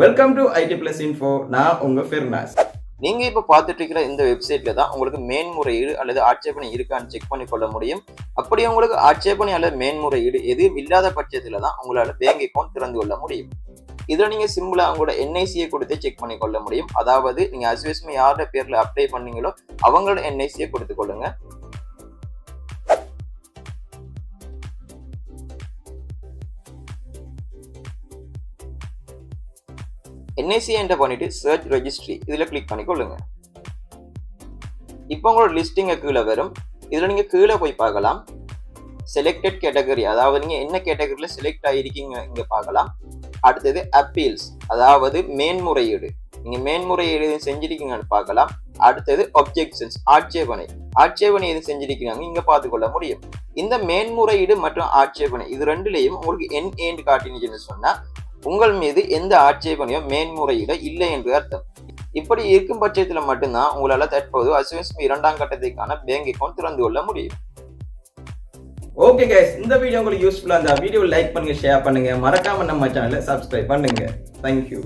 Welcome to IT plus info நான் உங்க ஃபெர்னாஸ் நீங்க இப்ப பார்த்துட்டு இருக்கிற இந்த வெப்சைட்ல தான் உங்களுக்கு மேன்முறையீடு அல்லது ஆட்சேபனை இருக்கான்னு செக் பண்ணி கொள்ள முடியும். அப்படி உங்களுக்கு ஆட்சேபனை அல்லது மேன்முறையீடு எதுவும் இல்லாத பட்சத்துல தான் உங்களால பேங்க் அக்கௌண்ட் திறந்து கொள்ள முடியும். இதுல நீங்க சிம்பிளா உங்களோட என்ஐசியை கொடுத்து செக் பண்ணி கொள்ள முடியும். அதாவது நீங்க அசுவேஷமே யாரோட பேர்ல அப்ளை பண்ணீங்களோ அவங்களோட என்ஐசியை கொடுத்து கொள்ளுங்க. என்ஐசி என்டர் பண்ணிட்டு சர்ச் ரெஜிஸ்ட்ரி இதில் கிளிக் பண்ணி கொள்ளுங்க. இப்போ உங்களோட லிஸ்டிங்க கீழே வரும். இதில் நீங்கள் கீழே போய் பார்க்கலாம். செலக்டட் கேட்டகரி அதாவது நீங்கள் என்ன கேட்டகரியில செலக்ட் ஆகிருக்கீங்க இங்கே பார்க்கலாம். அடுத்தது அப்பீல்ஸ் அதாவது மேன்முறையீடு. நீங்கள் மேன்முறையீடு எதுவும் செஞ்சிருக்கீங்கன்னு பார்க்கலாம். அடுத்தது ஒப்ஜெக்ஷன்ஸ் ஆட்சேபனை. ஆட்சேபனை எதுவும் செஞ்சிருக்கிறாங்க இங்கே பார்த்துக்கொள்ள முடியும். இந்த மேன்முறையீடு மற்றும் ஆட்சேபனை இது ரெண்டுலேயும் உங்களுக்கு என் ஏண்டு காட்டினுச்சுன்னு சொன்னால் உங்கள் மீது எந்த ஆட்சேபனையோ மேன்முறையீடோ இல்லை என்று அர்த்தம். இப்படி இருக்கும் பட்சத்தில் மட்டும்தான் உங்களால் தற்போது அசுவிஸ்மி இரண்டாம் கட்டத்திற்கான பேங்க் அக்கௌண்ட் திறந்து கொள்ள முடியும். ஓகே கைஸ் இந்த வீடியோ உங்களுக்கு யூஸ்ஃபுல்லாக இருந்தால் வீடியோ லைக் பண்ணுங்க ஷேர் பண்ணுங்க. மறக்காம நம்ம சேனலை சப்ஸ்கிரைப் பண்ணுங்க. தேங்க்யூ